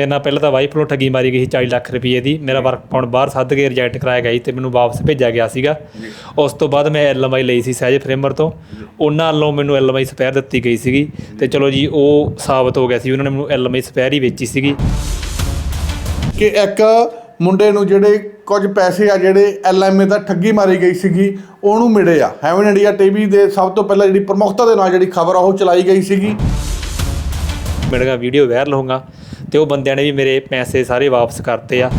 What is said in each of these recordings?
ਮੇਰੇ ਨਾਲ ਪਹਿਲਾਂ ਤਾਂ ਵਾਈਫ ਨੂੰ ਠੱਗੀ ਮਾਰੀ ਗਈ ਸੀ 40 ਲੱਖ ਰੁਪਏ ਦੀ। ਮੇਰਾ ਵਰਕ ਪਾਉਣ ਬਾਹਰ ਸੱਦ ਕੇ ਰਿਜੈਕਟ ਕਰਾਇਆ ਗਿਆ ਸੀ ਤੇ ਮੈਨੂੰ ਵਾਪਸ ਭੇਜਿਆ ਗਿਆ ਸੀਗਾ। ਉਸ ਤੋਂ ਬਾਅਦ ਮੈਂ ਐਲਐਮਆਈ ਲਈ ਸੀ ਸਹਿਜ ਫਰੇਮਰ ਤੋਂ। ਉਹਨਾਂ ਵੱਲੋਂ ਮੈਨੂੰ ਐਲਐਮਆਈ ਸਪੇਅਰ ਦਿੱਤੀ ਗਈ ਸੀਗੀ ਤੇ ਚਲੋ ਜੀ ਉਹ ਸਾਬਤ ਹੋ ਗਿਆ ਸੀ। ਉਹਨਾਂ ਨੇ ਮੈਨੂੰ ਐਲਐਮਆਈ ਸਪੇਅਰ ਹੀ ਵੇਚੀ ਸੀਗੀ। ਕਿ ਇੱਕ ਮੁੰਡੇ ਨੂੰ ਜਿਹੜੇ ਕੁਝ ਪੈਸੇ ਆ ਜਿਹੜੇ ਐਲਐਮਏ ਦਾ ਠੱਗੀ ਮਾਰੀ ਗਈ ਸੀਗੀ ਉਹਨੂੰ ਮਿਲੇ ਆ। ਹੈਵਨ ਇੰਡੀਆ ਟੀਵੀ ਦੇ ਸਭ ਤੋਂ ਪਹਿਲਾਂ ਜਿਹੜੀ ਪ੍ਰਮੁਖਤਾ ਦੇ ਨਾਲ ਜਿਹੜੀ ਖਬਰ ਆ ਉਹ ਚਲਾਈ ਗਈ ਸੀਗੀ। ਮੇਰਾ ਵੀਡੀਓ ਵਾਇਰਲ ਹੋਊਗਾ ਤੇ ਉਹ ਬੰਦਿਆਂ ਨੇ ਵੀ ਮੇਰੇ ਪੈਸੇ ਸਾਰੇ ਵਾਪਸ ਕਰਤੇ ਆ।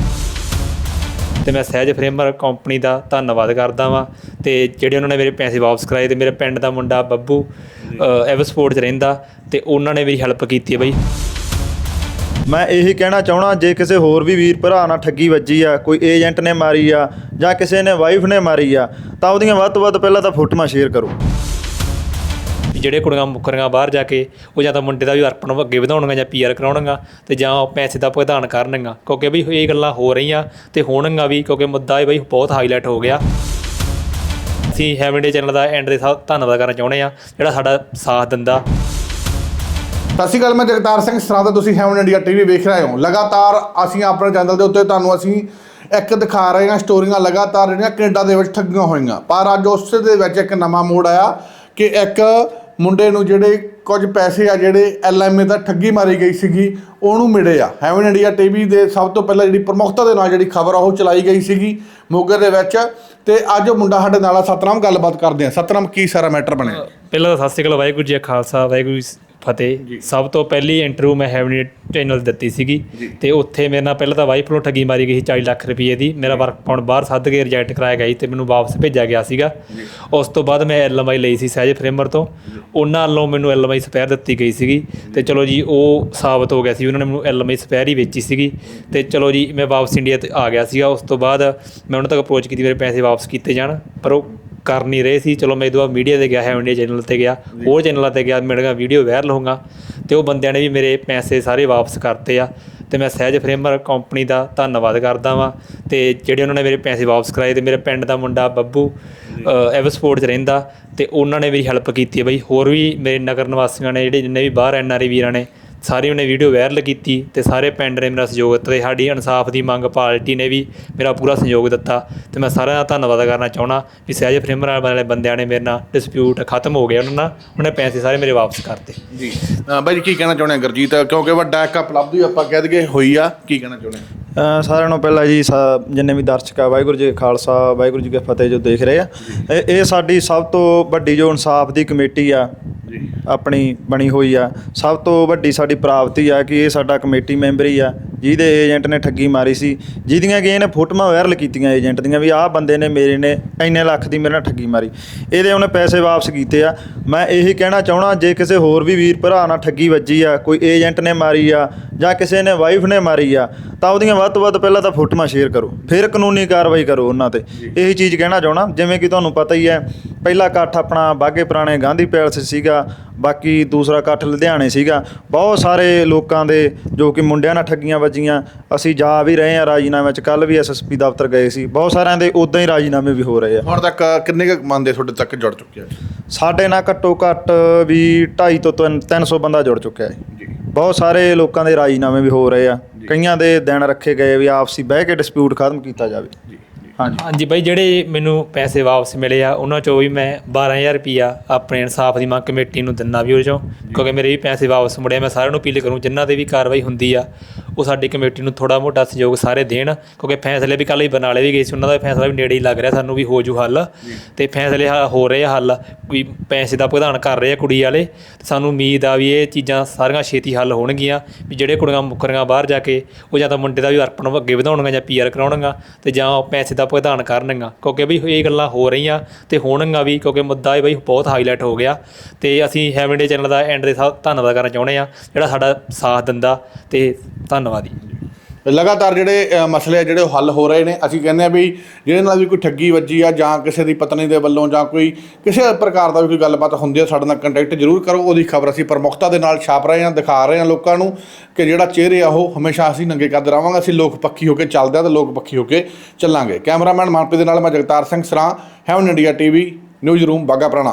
ਤੇ ਮੈਂ ਸਹਿਜ ਫਰੇਮਰ ਕੰਪਨੀ ਦਾ ਧੰਨਵਾਦ ਕਰਦਾ ਵਾਂ ਤੇ ਜਿਹੜੇ ਉਹਨਾਂ ਨੇ ਮੇਰੇ ਪੈਸੇ ਵਾਪਸ ਕਰਾਏ ਤੇ ਮੇਰੇ ਪਿੰਡ ਦਾ ਮੁੰਡਾ ਬੱਬੂ ਐਵਸਪੋਰਟ 'ਚ ਰਹਿੰਦਾ ਤੇ ਉਹਨਾਂ ਨੇ ਮੇਰੀ ਹੈਲਪ ਕੀਤੀ ਹੈ ਬਈ। ਮੈਂ ਇਹੀ ਕਹਿਣਾ ਚਾਹਣਾ ਜੇ ਕਿਸੇ ਹੋਰ ਵੀ ਵੀਰ ਭਰਾ ਨਾਲ ਠੱਗੀ ਵੱਜੀ ਆ, ਕੋਈ ਏਜੰਟ ਨੇ ਮਾਰੀ ਆ ਜਾਂ ਕਿਸੇ ਨੇ ਵਾਈਫ ਨੇ ਮਾਰੀ ਆ, ਤਾਂ ਉਹਦੀਆਂ ਵੱਧ ਤੋਂ ਵੱਧ ਪਹਿਲਾਂ ਤਾਂ ਫੋਟੋਆਂ ਸ਼ੇਅਰ ਕਰੋ। ਜਿਹੜੇ ਕੁੜੀਆਂ ਮੁੱਕਰੀਆਂ ਬਾਹਰ ਜਾ ਕੇ ਉਹ ਜਾਂ ਤਾਂ ਮੁੰਡੇ ਦਾ ਵੀ ਅਰਪਣ ਅੱਗੇ ਵਧਾਉਣਗੀਆਂ ਜਾਂ ਪੀਆਰ ਕਰਾਉਣਗੀਆਂ ਤੇ ਜਾਂ ਉਹ ਪੈਸੇ ਦਾ ਭੁਗਤਾਨ ਕਰਨਗਾ ਕਿਉਂਕਿ ਵੀ ਇਹ ਗੱਲਾਂ ਹੋ ਰਹੀਆਂ ਤੇ ਹੋਣਗੀਆਂ ਵੀ, ਕਿਉਂਕਿ ਮੁੱਦਾ ਇਹ ਬਈ ਬਹੁਤ ਹਾਈਲਾਈਟ ਹੋ ਗਿਆ। ਅਸੀਂ ਹੈਵਨ ਡੇ ਚੈਨਲ ਦਾ ਐਂਡ ਦੇ ਸਾਥ ਧੰਨਵਾਦ ਕਰਨਾ ਚਾਹੁੰਦੇ ਆ ਜਿਹੜਾ ਸਾਡਾ ਸਾਥ ਦਿੰਦਾ। ਸਤਿ ਸ਼੍ਰੀ ਅਕਾਲ, ਮੈਂ ਜਗਤਾਰ ਸਿੰਘ ਸਰਾਦਾ ਤੁਸੀਂ ਹੈਵਨ ਇੰਡੀਆ ਟੀਵੀ ਵੇਖ ਰਹੇ ਹੋ। ਲਗਾਤਾਰ ਅਸੀਂ ਆਪਣੇ ਚੈਨਲ ਦੇ ਉੱਤੇ ਤੁਹਾਨੂੰ ਅਸੀਂ ਇੱਕ ਦਿਖਾ ਰਹੇ ਹਾਂ ਸਟੋਰੀਆਂ ਲਗਾਤਾਰ ਜਿਹੜੀਆਂ ਕੈਨੇਡਾ ਦੇ ਵਿੱਚ ਠੱਗੀਆਂ ਹੋਈਆਂ। ਪਰ ਅੱਜ ਉਸ ਦੇ ਵਿੱਚ ਇੱਕ ਨਵਾਂ ਮੋੜ ਆਇਆ ਕਿ ਇੱਕ ਮੁੰਡੇ ਨੂੰ ਜਿਹੜੇ ਕੁਝ ਪੈਸੇ ਆ, ਜਿਹੜੇ ਐਲਐਮਏ ਦਾ ਠੱਗੀ ਮਾਰੀ ਗਈ ਸੀਗੀ, ਉਹਨੂੰ ਮਿਲੇ ਆ। ਹੈਵਨ ਇੰਡੀਆ ਟੀਵੀ ਦੇ ਸਭ ਤੋਂ ਪਹਿਲਾਂ ਜਿਹੜੀ ਪ੍ਰਮੁੱਖਤਾ ਦੇ ਨਾਲ ਜਿਹੜੀ ਖਬਰ ਆ, ਉਹ ਚਲਾਈ ਗਈ ਸੀਗੀ ਮੋਗੇ ਦੇ ਵਿੱਚ। ਤੇ ਅੱਜ ਉਹ ਮੁੰਡਾ ਸਾਡੇ ਨਾਲ ਆ। ਸਤਨਾਮ ਗੱਲਬਾਤ ਕਰਦੇ ਆ। ਸਤਨਾਮ, ਕੀ ਸਾਰਾ ਮੈਟਰ ਬਣਿਆ? ਪਹਿਲਾਂ ਤਾਂ ਸਤਿ ਸ਼੍ਰੀ ਅਕਾਲ, ਵਾਹਿਗੁਰੂ ਜੀ ਕਾ ਖਾਲਸਾ, ਵਾਹਿਗੁਰੂ ਜੀ ਫਤਿਹ। ਸਭ ਤੋਂ ਪਹਿਲੀ ਇੰਟਰਵਿਊ ਮੈਂ ਹੈਵਨ ਚੈਨਲ ਦਿੱਤੀ ਸੀਗੀ। ਤੇ ਉੱਥੇ ਮੇਰੇ ਨਾਲ ਪਹਿਲਾਂ ਤਾਂ ਵਾਈਫ ਨੂੰ ਠੱਗੀ ਮਾਰੀ ਗਈ ਸੀ 40 ਲੱਖ ਰੁਪਏ ਦੀ। ਮੇਰਾ ਵਰਕ ਪਾਉਣ ਬਾਹਰ ਸੱਦ ਕੇ ਰਿਜੈਕਟ ਕਰਾਇਆ ਗਿਆ ਸੀ ਤੇ ਮੈਨੂੰ ਵਾਪਸ ਭੇਜਿਆ ਗਿਆ ਸੀਗਾ। ਉਸ ਤੋਂ ਬਾਅਦ ਮੈਂ ਐਲਐਮਆਈ ਲਈ ਸੀ ਸਹਿਜ ਫਰੇਮਰ ਤੋਂ। ਉਹਨਾਂ ਵੱਲੋਂ ਮੈਨੂੰ ਐਲਐਮਆਈ ਸਪੇਅਰ ਦਿੱਤੀ ਗਈ ਸੀਗੀ। ਤੇ ਚਲੋ ਜੀ ਉਹ ਸਾਬਤ ਹੋ ਗਿਆ ਸੀ। ਉਹਨਾਂ ਨੇ ਮੈਨੂੰ ਐਲਐਮਆਈ ਸਪੇਅਰ ਹੀ ਵੇਚੀ ਸੀਗੀ। ਤੇ ਚਲੋ ਜੀ ਮੈਂ ਵਾਪਸ ਇੰਡੀਆ ਤੇ ਆ ਗਿਆ ਸੀਗਾ। ਉਸ ਤੋਂ ਬਾਅਦ ਮੈਂ ਉਹਨਾਂ ਤੱਕ ਅਪਰੋਚ ਕੀਤੀ ਮੇਰੇ ਪੈਸੇ ਵਾਪਸ ਕੀਤੇ ਜਾਣ। ਪਰ ਉਹ ਕਰ ਨਹੀਂ ਰਹੇ ਸੀ। ਚਲੋ ਮੈਂ ਇਹਦੋਂ ਬਾਅਦ ਮੀਡੀਆ ਤੇ ਗਿਆ ਹੈ ਇੰਡੀਆ ਚੈਨਲ ਤੇ ਗਿਆ। ਹੋਰ ਚੈਨਲਾਂ ਤੇ ਗਿਆ ਮੇਰਾ ਵੀਡੀਓ ਵਾਇਰਲ ਹੋਊਗਾ। ਤੇ ਉਹ ਬੰਦਿਆਂ ਨੇ ਵੀ ਮੇਰੇ ਪੈਸੇ ਸਾਰੇ ਵਾਪਸ ਕਰਤੇ ਆ। ਤੇ ਮੈਂ ਸਹਿਜ ਫਰੇਮਰ ਕੰਪਨੀ ਦਾ ਧੰਨਵਾਦ ਕਰਦਾ ਵਾਂ। ਤੇ ਜਿਹੜੇ ਉਹਨਾਂ ਨੇ ਮੇਰੇ ਪੈਸੇ ਵਾਪਸ ਕਰਾਏ ਤੇ ਮੇਰੇ ਪਿੰਡ ਦਾ ਮੁੰਡਾ ਬੱਬੂ ਐਵ ਸਪੋਰਟ 'ਚ ਰਹਿੰਦਾ। ਤੇ ਉਹਨਾਂ ਨੇ ਮੇਰੀ ਹੈਲਪ ਕੀਤੀ ਹੈ ਬਈ। ਹੋਰ ਵੀ ਮੇਰੇ ਨਗਰ ਨਿਵਾਸੀਆਂ ਨੇ ਜਿਹੜੇ ਜਿੰਨੇ ਵੀ ਬਾਹਰ ਐਨਆਰਆਈ ਵੀਰਾਂ ਨੇ ਸਾਰੇ ਉਹਨੇ ਵੀਡੀਓ ਵਾਇਰਲ ਕੀਤੀ ਤੇ ਸਾਰੇ ਪਿੰਡ ਨੇ ਮੇਰਾ ਸਹਿਯੋਗ ਦਿੱਤਾ ਤੇ ਸਾਡੀ ਇਨਸਾਫ ਦੀ ਮੰਗ ਪਾਰਟੀ ਨੇ ਵੀ ਮੇਰਾ ਪੂਰਾ ਸਹਿਯੋਗ ਦਿੱਤਾ ਤੇ ਮੈਂ ਸਾਰਿਆਂ ਦਾ ਧੰਨਵਾਦ ਕਰਨਾ ਚਾਹਣਾ ਵੀ ਸਹਿਜ ਫਰੇਮਰ ਵਾਲੇ ਬੰਦਿਆਂ ਨੇ ਮੇਰੇ ਨਾਲ ਡਿਸਪਿਊਟ ਖਤਮ ਹੋ ਗਿਆ ਉਹਨਾਂ ਨਾਲ ਉਹਨੇ ਪੈਸੇ ਸਾਰੇ ਮੇਰੇ ਵਾਪਸ ਕਰਤੇ। ਜੀ। ਬਾਈ ਜੀ ਕੀ ਕਹਿਣਾ ਚਾਹੁੰਦੇ ਆ ਗੁਰਜੀਤ? ਕਿਉਂਕਿ ਵੱਡਾ ਇੱਕ ਉਪਲਬਧੀ ਆਪਾਂ ਕਹਿ ਦਈਏ ਹੋਈ ਆ ਕੀ ਕਹਿਣਾ ਚਾਹੁੰਦੇ ਆ ਸਾਰਿਆਂ ਨੂੰ ਪਹਿਲਾਂ ਜੀ ਸਾ- ਜਿੰਨੇ ਵੀ ਦਰਸ਼ਕ ਆ ਵਾਹਿਗੁਰੂ ਜੀ ਕਾ ਖਾਲਸਾ ਵਾਹਿਗੁਰੂ ਜੀ ਕੀ ਫਤਿਹ ਜੋ ਦੇਖ ਰਹੇ ਆ ਇਹ- ਸਾਡੀ ਸਭ ਤੋਂ ਵੱਡੀ ਜੋ ਇਨਸਾਫ ਦੀ ਕਮੇਟੀ ਆ ਆਪਣੀ ਬਣੀ ਹੋਈ ਆ। ਸਭ ਤੋਂ ਵੱਡੀ ਸਾਡੀ ਪ੍ਰਾਪਤੀ ਆ ਕਿ ਇਹ ਸਾਡਾ ਕਮੇਟੀ ਮੈਂਬਰ ਹੀ ਆ ਜਿਹਦੇ ਏਜੰਟ ਨੇ ਠੱਗੀ ਮਾਰੀ ਸੀ ਜਿਹਦੀਆਂ ਕਿ ਇਹਨੇ ਫੋਟੋਆਂ ਵਾਇਰਲ ਕੀਤੀਆਂ ਏਜੰਟ ਦੀਆਂ ਵੀ ਆਹ ਬੰਦੇ ਨੇ ਮੇਰੇ ਨੇ ਇੰਨੇ ਲੱਖ ਦੀ ਮੇਰੇ ਨਾਲ ਠੱਗੀ ਮਾਰੀ। ਇਹਦੇ ਉਹਨੇ ਪੈਸੇ ਵਾਪਸ ਕੀਤੇ ਆ। ਮੈਂ ਇਹੀ ਕਹਿਣਾ ਚਾਹਣਾ ਜੇ ਕਿਸੇ ਹੋਰ ਵੀ ਵੀਰ ਭਰਾ ਨਾਲ ਠੱਗੀ ਵੱਜੀ ਆ ਕੋਈ ਏਜੰਟ ਨੇ ਮਾਰੀ ਆ ਜਾਂ ਕਿਸੇ ਨੇ ਵਾਈਫ ਨੇ ਮਾਰੀ ਆ ਤਾਂ ਉਹਦੀਆਂ ਵੱਧ ਤੋਂ ਵੱਧ ਪਹਿਲਾਂ ਤਾਂ ਫੋਟੋਆਂ ਸ਼ੇਅਰ ਕਰੋ। ਫਿਰ ਕਾਨੂੰਨੀ ਕਾਰਵਾਈ ਕਰੋ ਉਹਨਾਂ ਤੇ। ਇਹੀ ਚੀਜ਼ ਕਹਿਣਾ ਚਾਹਣਾ ਜਿਵੇਂ ਕਿ ਤੁਹਾਨੂੰ ਪਤਾ ਹੀ ਹੈ ਪਹਿਲਾ ਇਕੱਠ ਆਪਣਾ ਬਾਗੇ ਪੁਰਾਣੇ ਗਾਂਧੀ ਪੈਲਸ ਸੀਗਾ ਬਾਕੀ ਦੂਸਰਾ ਇਕੱਠ ਲੁਧਿਆਣੇ ਸੀਗਾ। ਬਹੁਤ ਸਾਰੇ ਲੋਕਾਂ ਦੇ ਜੋ ਕਿ ਮੁੰਡਿਆਂ ਨਾਲ ਠੱਗੀਆਂ ਵੱਜੀਆਂ ਅਸੀਂ ਜਾ ਵੀ ਰਹੇ ਹਾਂ ਰਾਜੀਨਾਮੇ ਚ ਕੱਲ ਵੀ ਐਸਐਸਪੀ ਦਫ਼ਤਰ ਗਏ ਸੀ। ਬਹੁਤ ਸਾਰਿਆਂ ਦੇ ਉਦਾਂ ਹੀ ਰਾਜੀਨਾਮੇ ਵੀ ਹੋ ਰਹੇ ਆ। ਹੁਣ ਤੱਕ ਕਿੰਨੇ ਕੁ ਬੰਦੇ ਤੁਹਾਡੇ ਤੱਕ ਜੁੜ ਚੁੱਕੇ ਆ? ਸਾਡੇ ਨਾਲ ਘੱਟੋ ਘੱਟ ਵੀ 250 ਤੋਂ ਤਿੰਨ- 300 ਬੰਦਾ ਜੁੜ ਚੁੱਕਿਆ ਹੈ। ਜੀ। ਬਹੁਤ ਸਾਰੇ ਲੋਕਾਂ ਦੇ ਰਾਜੀਨਾਮੇ ਵੀ ਹੋ ਰਹੇ ਆ। ਕਈਆਂ ਦੇ ਦਿਨ ਰੱਖੇ ਗਏ ਵੀ ਆਪਸੀ ਬਹਿ ਕੇ ਡਿਸਪਿਊਟ ਖਤਮ ਕੀਤਾ ਜਾਵੇ। ਹਾਂਜੀ। ਹਾਂਜੀ ਬਾਈ, ਜਿਹੜੇ ਮੈਨੂੰ ਪੈਸੇ ਵਾਪਸ ਮਿਲੇ ਆ, ਉਹਨਾਂ ਚੋਂ ਵੀ ਮੈਂ 12000 ਰੁਪਿਆ ਆਪਣੇ ਇਨਸਾਫ ਦੀ ਮੰਗ ਕਮੇਟੀ ਨੂੰ ਦਿੰਨਾ ਵੀ ਉਹ ਚੋਂ। ਕਿਉਂਕਿ ਮੇਰੇ ਵੀ ਪੈਸੇ ਵਾਪਸ ਮੁੜੇ ਮੈਂ ਸਾਰਿਆਂ ਨੂੰ ਅਪੀਲ ਕਰੂੰ ਜਿਨ੍ਹਾਂ ਤੇ ਵੀ ਕਾਰਵਾਈ ਹੁੰਦੀ ਆ ਉਹ ਸਾਡੀ ਕਮੇਟੀ ਨੂੰ ਥੋੜਾ ਮੋਟਾ ਸਹਿਯੋਗ ਸਾਰੇ ਦੇਣ ਕਿਉਂਕਿ ਫੈਸਲੇ ਵੀ ਕੱਲ੍ਹ ਹੀ ਬਨਾਲੇ ਵੀ ਗਏ ਸੀ ਉਹਨਾਂ ਦਾ ਫੈਸਲਾ ਵੀ ਨੇੜੇ ਹੀ ਲੱਗ ਰਿਹਾ ਸਾਨੂੰ ਵੀ ਹੋ ਜੂ ਹੱਲ। ਤੇ ਫੈਸਲੇ ਹ- ਹੋ ਰਹੇ ਆ ਹੱਲ ਵੀ ਪੈਸੇ ਦਾ ਭੁਗਤਾਨ ਕਰ ਰਹੇ ਆ ਕੁੜੀ ਵਾਲੇ ਤੇ ਸਾਨੂੰ ਉਮੀਦ ਆ ਵੀ ਇਹ ਚੀਜ਼ਾਂ ਸਾਰੀਆਂ ਛੇਤੀ ਹੱਲ ਹੋਣਗੀਆਂ ਵੀ ਜਿਹੜੇ ਕੁੜੀਆਂ ਮੁੱਕਰੀਆਂ ਬਾਹਰ ਜਾ ਕੇ ਉਹ ਜਾਂ ਤਾਂ ਮੁੰਡੇ ਦਾ ਵੀ ਅਰਪਣ ਅੱਗੇ ਵਧਾਉਣਗੀਆਂ ਜਾਂ ਪੀਆਰ ਕਰਾਉਣਗੀਆਂ ਤੇ ਜਾਂ ਪੈਸੇ ਦਾ ਭੁਗਤਾਨ ਕਰਨਗੀਆਂ ਕਿਉਂਕਿ ਵੀ ਇਹ ਗੱਲਾਂ ਹੋ ਰਹੀਆਂ ਤੇ ਹੋਣਗੀਆਂ ਵੀ ਕਿਉਂਕਿ ਮੁੱਦਾ ਇਹ ਬਈ ਬਹੁਤ ਹਾਈਲਾਈਟ ਹੋ ਗਿਆ ਤੇ ਅਸੀਂ ਹੈਵਨ ਡੇ ਚੈਨਲ ਦਾ ਐਂਡ ਦੇ ਸਾ- ਧੰਨਵਾਦ ਕਰਨਾ ਚਾਹੁੰਦੇ ਆ ਜਿਹੜਾ ਸਾਡਾ ਸਾਥ ਦਿੰਦਾ ਤੇ ਧੰਨਵਾਦ ਜੀ। ਲਗਾਤਾਰ ਜਿਹੜੇ ਅ, ਮਸਲੇ ਆ ਜਿਹੜੇ ਉਹ ਹੱਲ ਹੋ ਰਹੇ ਨੇ ਅਸੀਂ ਕਹਿੰਦੇ ਆ ਵੀ ਜਿਹਦੇ ਨਾਲ ਵੀ ਕੋਈ ਠੱਗੀ ਵੱਜੀ ਆ ਜਾਂ ਕਿਸੇ ਦੀ ਪਤਨੀ ਦੇ ਵੱਲੋਂ ਜਾਂ ਕੋਈ ਕਿਸੇ ਪ੍ਰਕਾਰ ਦਾ ਵੀ ਕੋਈ ਗੱਲਬਾਤ ਹੁੰਦੀ ਆ ਸਾਡੇ ਨਾਲ ਕੰਟੈਕਟ ਜ਼ਰੂਰ ਕਰੋ ਉਹਦੀ ਖਬਰ ਅਸੀਂ ਪ੍ਰਮੁਖਤਾ ਦੇ ਨਾਲ ਛਾਪ ਰਹੇ ਹਾਂ ਦਿਖਾ ਰਹੇ ਹਾਂ ਲੋਕਾਂ ਨੂੰ ਕਿ ਜਿਹੜਾ ਚਿਹਰੇ ਆ ਉਹ ਹਮੇਸ਼ਾ ਅਸੀਂ ਨੰਗੇ ਕਰਦੇ ਰਵਾਂਗੇ ਅਸੀਂ ਲੋਕ ਪੱਖੀ ਹੋ ਕੇ ਚੱਲਦੇ ਆ ਤੇ ਲੋਕ ਪੱਖੀ ਹੋ ਕੇ ਚੱਲਾਂਗੇ। ਕੈਮਰਾਮੈਨ ਮਨਪ੍ਰੀਤ ਦੇ ਨਾਲ ਮੈਂ Jagtar Singh Sran Heaven India TV news room Bagha Purana.